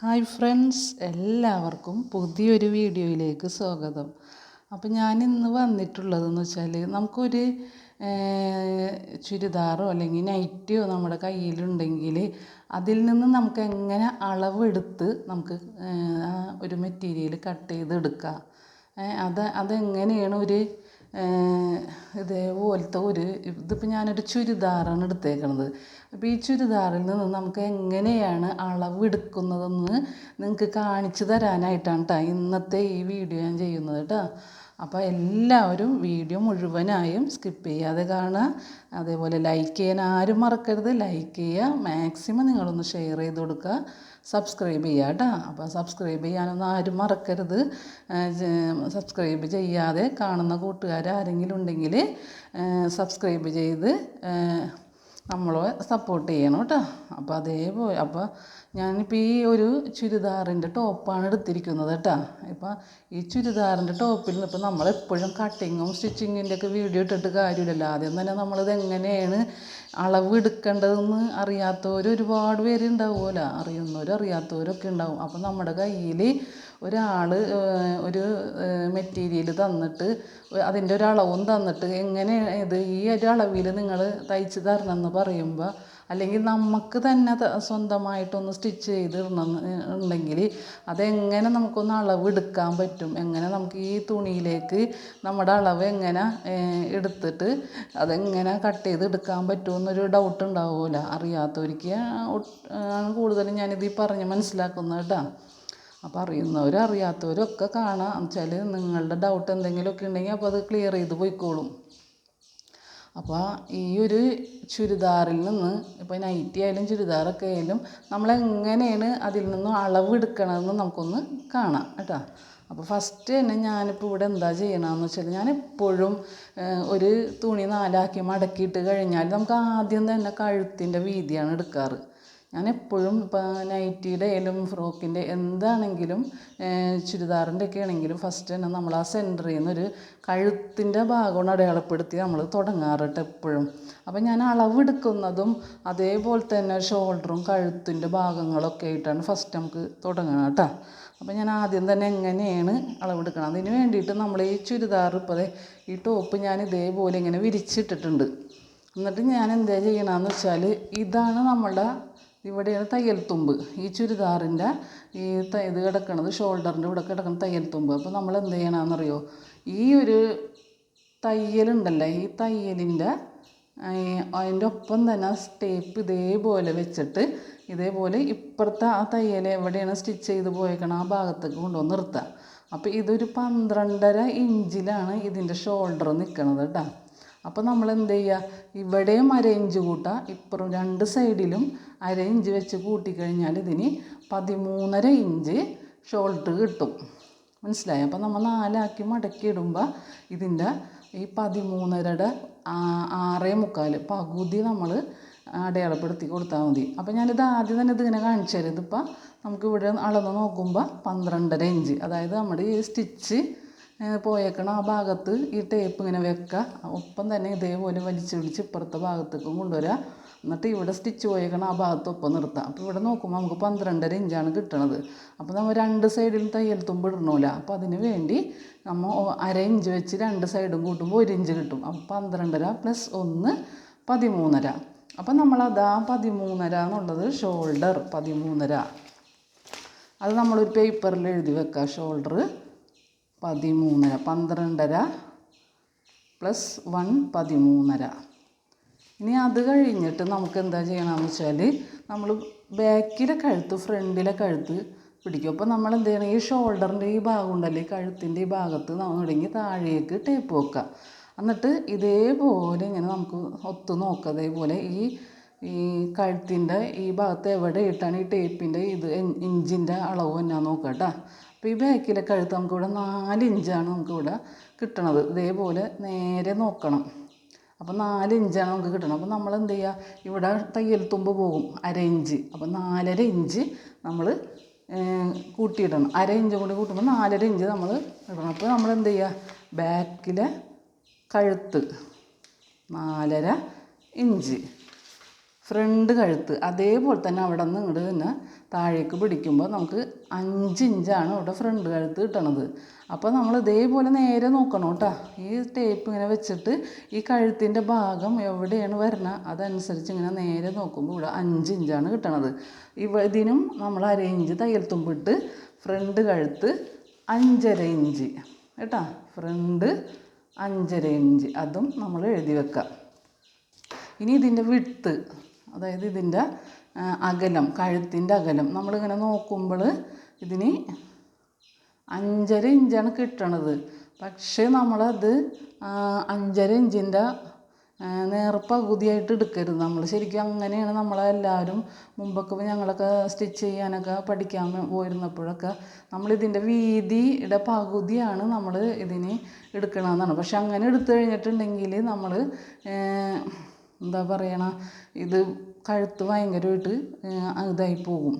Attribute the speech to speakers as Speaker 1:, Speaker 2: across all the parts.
Speaker 1: Hi friends എല്ലാവർക്കും പുതിയൊരു വീഡിയോയിലേക്ക് സ്വാഗതം. അപ്പോൾ ഞാൻ ഇന്ന് വന്നിട്ടുള്ളതെന്ന് വെച്ചാൽ നമുക്കൊരു ചുരിദാറോ അല്ലെങ്കിൽ നൈറ്റിയോ നമ്മുടെ കയ്യിലുണ്ടെങ്കിൽ അതിൽ നിന്ന് നമുക്ക് എങ്ങനെ അളവെടുത്ത് നമുക്ക് ഒരു മെറ്റീരിയൽ കട്ട് ചെയ്തെടുക്കാം? അത് അതെങ്ങനെയാണ് ഒരു ഇതേപോലത്തെ ഒരു ഇതിപ്പോൾ ഞാനൊരു ചുരിദാറാണ് എടുത്തേക്കുന്നത് അപ്പോൾ ഈ ചുരിദാറിൽ നിന്ന് നമുക്ക് എങ്ങനെയാണ് അളവെടുക്കുന്നതെന്ന് നിങ്ങൾക്ക് കാണിച്ചു തരാനായിട്ടാണ് കേട്ടോ ഇന്നത്തെ ഈ വീഡിയോ ഞാൻ ചെയ്യുന്നത് കേട്ടോ അപ്പോൾ എല്ലാവരും വീഡിയോ മുഴുവനായും സ്കിപ്പ് ചെയ്യാതെ കാണുക. അതേപോലെ ലൈക്ക് ചെയ്യാൻ ആരും മറക്കരുത്. ലൈക്ക് ചെയ്യുക. മാക്സിമം നിങ്ങളൊന്ന് ഷെയർ ചെയ്ത് കൊടുക്കുക. സബ്സ്ക്രൈബ് ചെയ്യുക കേട്ടോ. അപ്പോൾ സബ്സ്ക്രൈബ് ചെയ്യാനൊന്നും ആരും മറക്കരുത്. സബ്സ്ക്രൈബ് ചെയ്യാതെ കാണുന്ന കൂട്ടുകാർ ആരെങ്കിലും ഉണ്ടെങ്കിൽ സബ്സ്ക്രൈബ് ചെയ്ത് നമ്മളെ സപ്പോർട്ട് ചെയ്യണം കേട്ടോ. അപ്പോൾ അതേപോലെ അപ്പോൾ ഞാനിപ്പോൾ ഈ ഒരു ചുരിദാറിന്റെ ടോപ്പാണ് എടുത്തിരിക്കുന്നത് കേട്ടോ. ഇപ്പം ഈ ചുരിദാറിന്റെ ടോപ്പിൽ നിന്ന് ഇപ്പം നമ്മളെപ്പോഴും കട്ടിങ്ങും സ്റ്റിച്ചിങ്ങിന്റെ ഒക്കെ വീഡിയോ ഇട്ടിട്ട് കാര്യമില്ലല്ലോ. ആദ്യം തന്നെ നമ്മളിത് എങ്ങനെയാണ് അളവ് എടുക്കേണ്ടതെന്ന് അറിയാത്തവർ ഒരുപാട് പേരുണ്ടാവുമല്ലോ അറിയുന്നവരും അറിയാത്തവരൊക്കെ ഉണ്ടാവും. അപ്പം നമ്മുടെ കയ്യിൽ ഒരാൾ ഒരു മെറ്റീരിയൽ തന്നിട്ട് അതിന്റെ ഒരു അളവും തന്നിട്ട് എങ്ങനെ ഇത് ഈ ഒരു അളവിൽ നിങ്ങൾ തയ്ച്ച് തരണം എന്ന് പറയുമ്പോൾ അല്ലെങ്കിൽ നമുക്ക് തന്നെ സ്വന്തമായിട്ടൊന്ന് സ്റ്റിച്ച് ചെയ്തിടണം ഉണ്ടെങ്കിൽ അതെങ്ങനെ നമുക്കൊന്ന് അളവ് എടുക്കാൻ പറ്റും? എങ്ങനെ നമുക്ക് ഈ തുണിയിലേക്ക് നമ്മുടെ അളവ് എങ്ങനെ എടുത്തിട്ട് അതെങ്ങനെ കട്ട് ചെയ്ത് എടുക്കാൻ പറ്റുമെന്നൊരു ഡൗട്ട് ഉണ്ടാവില്ല അറിയാത്തവർക്ക് ആണ് കൂടുതലും ഞാനിത് പറഞ്ഞ് മനസ്സിലാക്കുന്നത് കേട്ടോ. അപ്പോൾ അറിയുന്നവരും അറിയാത്തവരും ഒക്കെ കാണാം. വെച്ചാൽ നിങ്ങളുടെ ഡൗട്ട് എന്തെങ്കിലുമൊക്കെ ഉണ്ടെങ്കിൽ അപ്പോൾ അത് ക്ലിയർ ചെയ്ത് പോയിക്കോളും. അപ്പോൾ ഈ ഒരു ചുരിദാറിൽ നിന്ന് ഇപ്പോൾ നൈറ്റി ആയാലും ചുരിദാറൊക്കെ ആയാലും നമ്മളെങ്ങനെയാണ് അതിൽ നിന്നും അളവെടുക്കണമെന്ന് നമുക്കൊന്ന് കാണാം കേട്ടോ. അപ്പോൾ ഫസ്റ്റ് തന്നെ ഞാനിപ്പോൾ ഇവിടെ എന്താ ചെയ്യണമെന്ന് വെച്ചാൽ ഞാൻ എപ്പോഴും ഒരു തുണി നാലാക്കി മടക്കിയിട്ട് കഴിഞ്ഞാൽ നമുക്ക് ആദ്യം തന്നെ കഴുത്തിന്റെ വീതിയാണ് എടുക്കാറ്. ഞാൻ എപ്പോഴും ഇപ്പോൾ നൈറ്റിയുടെ ആയാലും ഫ്രോക്കിന്റെ എന്താണെങ്കിലും ചുരിദാറിന്റെ ഒക്കെ ആണെങ്കിലും ഫസ്റ്റ് തന്നെ നമ്മൾ ആ സെന്ററിൽ നിന്നൊരു കഴുത്തിന്റെ ഭാഗമാണ് അടയാളപ്പെടുത്തി നമ്മൾ തുടങ്ങാറുണ്ട് എപ്പോഴും. അപ്പോൾ ഞാൻ അളവെടുക്കുന്നതും അതേപോലെ തന്നെ ഷോൾഡറും കഴുത്തിന്റെ ഭാഗങ്ങളൊക്കെ ആയിട്ടാണ് ഫസ്റ്റ് നമുക്ക് തുടങ്ങുക കേട്ടോ. അപ്പോൾ ഞാൻ ആദ്യം തന്നെ എങ്ങനെയാണ് അളവെടുക്കണം അതിന് വേണ്ടിയിട്ട് നമ്മൾ ഈ ചുരിദാർ ഇപ്പോൾ ഈ ടോപ്പ് ഞാൻ ഇതേപോലെ ഇങ്ങനെ വിരിച്ചിട്ടിട്ടുണ്ട്. എന്നിട്ട് ഞാൻ എന്താ ചെയ്യണമെന്ന് വെച്ചാൽ ഇതാണ് നമ്മളുടെ ഇവിടെയാണ് തയ്യൽ തുമ്പ്. ഈ ചുരിദാറിന്റെ ഈ ഇത് കിടക്കണത് ഷോൾഡറിന്റെ ഇവിടെ കിടക്കുന്ന തയ്യൽ തുമ്പ്. അപ്പോൾ നമ്മൾ എന്ത് ചെയ്യണമെന്നറിയോ ഈ ഒരു തയ്യലുണ്ടല്ലോ? ഈ തയ്യലിന്റെ അതിന്റെ ഒപ്പം തന്നെ സ്റ്റേപ്പ് ഇതേപോലെ വെച്ചിട്ട് ഇതേപോലെ ഇപ്പുറത്തെ ആ തയ്യൽ എവിടെയാണ് സ്റ്റിച്ച് ചെയ്ത് പോയേക്കണം ആ ഭാഗത്തേക്ക് കൊണ്ടുവന്ന് നിർത്തുക അപ്പോൾ ഇതൊരു പന്ത്രണ്ടര ഇഞ്ചിലാണ് ഇതിന്റെ ഷോൾഡർ നിൽക്കണത് കേട്ടോ. അപ്പോൾ നമ്മൾ എന്ത് ചെയ്യുക ഇവിടെയും അര ഇഞ്ച് കൂട്ടുക ഇപ്പുറം രണ്ട് സൈഡിലും അര ഇഞ്ച് വെച്ച് കൂട്ടിക്കഴിഞ്ഞാൽ ഇതിന് പതിമൂന്നര ഇഞ്ച് ഷോൾഡർ കിട്ടും. മനസ്സിലായി? അപ്പോൾ നമ്മൾ നാലാക്കി മടക്കിയിടുമ്പോൾ ഇതിന്റെ ഈ പതിമൂന്നരയുടെ ആറേ മുക്കാൽ പകുതി നമ്മൾ അടയാളപ്പെടുത്തി കൊടുത്താൽ മതി. അപ്പോൾ ഞാനിത് ആദ്യം തന്നെ ഇതിങ്ങനെ കാണിച്ചു തരാം. ഇതിപ്പോൾ നമുക്ക് ഇവിടെ അളന്ന് നോക്കുമ്പോൾ പന്ത്രണ്ടര ഇഞ്ച് അതായത് നമ്മുടെ ഈ സ്റ്റിച്ച് പോയേക്കണം ആ ഭാഗത്ത് ഈ ടേപ്പ് ഇങ്ങനെ വെക്കുക ഒപ്പം തന്നെ ഇതേപോലെ വലിച്ചു പിടിച്ച് ഇപ്പുറത്തെ ഭാഗത്തേക്കും കൊണ്ടുവരിക എന്നിട്ട് ഇവിടെ സ്റ്റിച്ച് പോയേക്കണം ആ ഭാഗത്ത് ഒപ്പം നിർത്താം. അപ്പോൾ ഇവിടെ നോക്കുമ്പോൾ നമുക്ക് പന്ത്രണ്ടര ഇഞ്ചാണ് കിട്ടണത്. അപ്പോൾ നമ്മൾ രണ്ട് സൈഡിൽ തയ്യൽ തുമ്പ് ഇടണമല്ല അപ്പോൾ അതിന് വേണ്ടി നമ്മൾ അര ഇഞ്ച് വെച്ച് രണ്ട് സൈഡും കൂട്ടുമ്പോൾ ഒരു ഇഞ്ച് കിട്ടും. അപ്പോൾ പന്ത്രണ്ടര പ്ലസ് ഒന്ന് പതിമൂന്നര. അപ്പോൾ നമ്മളതാ പതിമൂന്നര എന്നുള്ളത് ഷോൾഡർ പതിമൂന്നര. അത് നമ്മളൊരു പേപ്പറിൽ എഴുതി വെക്കുക ഷോൾഡർ പതിമൂന്നര പന്ത്രണ്ടര പ്ലസ് വൺ പതിമൂന്നര. ഇനി അത് കഴിഞ്ഞിട്ട് നമുക്ക് എന്താ ചെയ്യണമെന്ന് വെച്ചാൽ നമ്മൾ ബാക്കിലെ കഴുത്ത് ഫ്രണ്ടിലെ കഴുത്ത് പിടിക്കും. അപ്പോൾ നമ്മൾ എന്ത് ചെയ്യണം? ഈ ഷോൾഡറിന്റെ ഈ ഭാഗം ഉണ്ടല്ലോ ഈ കഴുത്തിന്റെ ഈ ഭാഗത്ത് തുടങ്ങി താഴേക്ക് ടേപ്പ് വെക്കുക. എന്നിട്ട് ഇതേപോലെ ഇങ്ങനെ നമുക്ക് ഒത്തു നോക്കുക. അതേപോലെ ഈ ഈ കഴുത്തിന്റെ ഈ ഭാഗത്ത് എവിടെ ഇട്ടാണ് ഈ ടേപ്പിന്റെ ഇത് ഇഞ്ചിന്റെ അളവ് എന്നാ നോക്കുക കേട്ടോ. അപ്പോൾ ഈ ബാക്കിലെ കഴുത്ത് നമുക്കിവിടെ നാല് ഇഞ്ചാണ് നമുക്കിവിടെ കിട്ടണത്. ഇതേപോലെ നേരെ നോക്കണം. അപ്പോൾ നാല് ഇഞ്ചാണ് നമുക്ക് കിട്ടണം അപ്പോൾ നമ്മൾ എന്ത് ചെയ്യുക ഇവിടെ തയ്യൽ തുമ്പ് പോകും. അര ഇഞ്ച്. അപ്പോൾ നാലര ഇഞ്ച് നമ്മൾ കൂട്ടിയിടണം. അര ഇഞ്ച് കൂടി കൂട്ടുമ്പോൾ നാലര ഇഞ്ച് നമ്മൾ ഇടണം. അപ്പോൾ നമ്മൾ എന്ത് ചെയ്യുക ബാക്കിലെ കഴുത്ത് നാലര ഇഞ്ച്. ഫ്രണ്ട് കഴുത്ത് അതേപോലെ തന്നെ അവിടെ നിന്ന് ഇങ്ങോട്ട് തന്നെ താഴേക്ക് പിടിക്കുമ്പോൾ നമുക്ക് അഞ്ച് ഇഞ്ചാണ് ഇവിടെ ഫ്രണ്ട് കഴുത്ത് കിട്ടണത്. അപ്പോൾ നമ്മൾ ഇതേപോലെ നേരെ നോക്കണം കേട്ടോ. ഈ ടേപ്പ് ഇങ്ങനെ വെച്ചിട്ട് ഈ കഴുത്തിന്റെ ഭാഗം എവിടെയാണ് വരണത് അതനുസരിച്ച് ഇങ്ങനെ നേരെ നോക്കുമ്പോൾ ഇവിടെ അഞ്ച് ഇഞ്ചാണ് കിട്ടണത്. ഇവ ഇതിനും നമ്മൾ അര ഇഞ്ച് തയ്യൽ തുമ്പിട്ട് ഫ്രണ്ട് കഴുത്ത് അഞ്ചര ഇഞ്ച് കേട്ടോ. ഫ്രണ്ട് അഞ്ചര ഇഞ്ച് അതും നമ്മൾ എഴുതി വെക്കാം. ഇനി ഇതിന്റെ വിട്ട് അതായത് ഇതിന്റെ അകലം കഴുത്തിന്റെ അകലം. നമ്മളിങ്ങനെ നോക്കുമ്പോൾ ഇതിന് അഞ്ചര ഇഞ്ചാണ് കിട്ടണത്. പക്ഷേ നമ്മളത് അഞ്ചര ഇഞ്ചിന്റെ നേർപ്പകുതിയായിട്ട് എടുക്കരുത്. നമ്മൾ ശരിക്കും അങ്ങനെയാണ് നമ്മളെല്ലാവരും മുമ്പൊക്കെ ഞങ്ങളൊക്കെ സ്റ്റിച്ച് ചെയ്യാനൊക്കെ പഠിക്കാൻ പോയിരുന്നപ്പോഴൊക്കെ നമ്മളിതിന്റെ വീതിയുടെ പകുതിയാണ് നമ്മൾ ഇതിന് എടുക്കണമെന്നാണ് പക്ഷെ അങ്ങനെ എടുത്തു കഴിഞ്ഞിട്ടുണ്ടെങ്കിൽ നമ്മൾ എന്താ പറയണ ഇത് കഴുത്ത് ഭയങ്കരമായിട്ട് ഇതായി പോകും.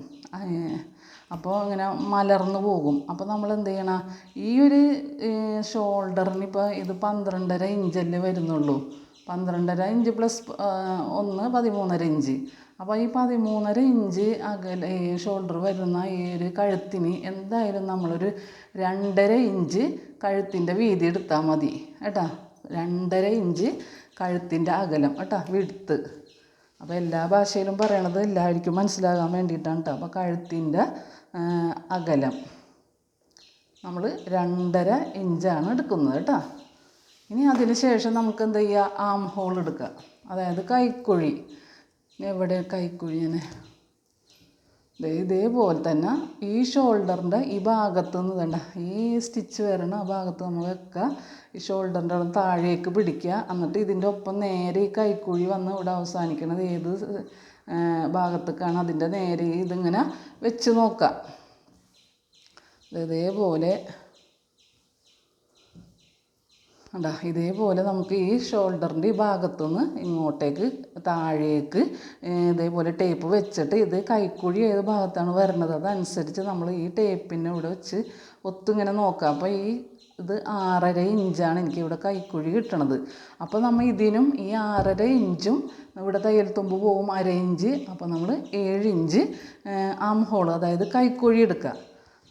Speaker 1: അപ്പോൾ ഇങ്ങനെ മലർന്ന് പോകും. അപ്പോൾ നമ്മൾ എന്ത് ചെയ്യണം? ഈ ഒരു ഷോൾഡറിന് ഇപ്പോൾ ഇത് പന്ത്രണ്ടര ഇഞ്ചല്ലേ വരുന്നുള്ളൂ. പന്ത്രണ്ടര ഇഞ്ച് പ്ലസ് ഒന്ന് പതിമൂന്നര ഇഞ്ച്. അപ്പോൾ ഈ പതിമൂന്നര ഇഞ്ച് അകലെ ഷോൾഡർ വരുന്ന ഈ ഒരു കഴുത്തിന് എന്തായാലും നമ്മളൊരു രണ്ടര ഇഞ്ച് കഴുത്തിന്റെ വീതി എടുത്താൽ മതി. കേട്ടോ രണ്ടര ഇഞ്ച് കഴുത്തിന്റെ അകലം. കേട്ടോ വിടുത്ത്. അപ്പോൾ എല്ലാ ഭാഷയിലും പറയണത് എല്ലാവർക്കും മനസ്സിലാകാൻ വേണ്ടിയിട്ടാണ് കേട്ടോ അപ്പോൾ കഴുത്തിന്റെ അകലം. നമ്മൾ രണ്ടര ഇഞ്ചാണ് എടുക്കുന്നത് കേട്ടോ ഇനി അതിന് ശേഷം നമുക്ക് എന്താ ചെയ്യുക? ആം ഹോൾ എടുക്കുക. അതായത് കൈക്കുഴി. എവിടെ കൈക്കുഴി ദേ ഇതേപോലെ തന്നെ ഈ ഷോൾഡറിന്റെ ഈ ഭാഗത്ത് നിന്ന് വേണ്ട ഈ സ്റ്റിച്ച് വരണ ആ ഭാഗത്ത് നമ്മൾ വെക്കുക ഈ ഷോൾഡറിന്റെ അവിടെ താഴേക്ക് പിടിക്കുക. എന്നിട്ട് ഇതിന്റെ ഒപ്പം നേരെ ഈ കൈക്കുഴി വന്ന് ഇവിടെ അവസാനിക്കുന്നത് ഏത് ഭാഗത്തേക്കാണ്? അതിന്റെ നേരെ ഇതിങ്ങനെ വെച്ച് നോക്കുക. ഇതേപോലെ കണ്ടാ ഇതേപോലെ നമുക്ക് ഈ ഷോൾഡറിന്റെ ഈ ഭാഗത്തുനിന്ന് ഇങ്ങോട്ടേക്ക് താഴേക്ക് ഇതേപോലെ ടേപ്പ് വെച്ചിട്ട് ഇത് കൈക്കുഴി ഏത് ഭാഗത്താണ് വരുന്നത് അതനുസരിച്ച് നമ്മൾ ഈ ടേപ്പിനെ ഇവിടെ വെച്ച് ഒത്തിങ്ങനെ നോക്കാം. അപ്പോൾ ഈ ഇത് ആറര ഇഞ്ചാണ് എനിക്ക് ഇവിടെ കൈക്കുഴി കിട്ടണത്. അപ്പോൾ നമ്മൾ ഇതിനും ഈ ആറര ഇഞ്ചും ഇവിടെ തയ്യൽ തുമ്പ് പോവും അര ഇഞ്ച്. അപ്പോൾ നമ്മൾ ഏഴ് ഇഞ്ച് ആം ഹോൾ അതായത് കൈക്കുഴി എടുക്കുക.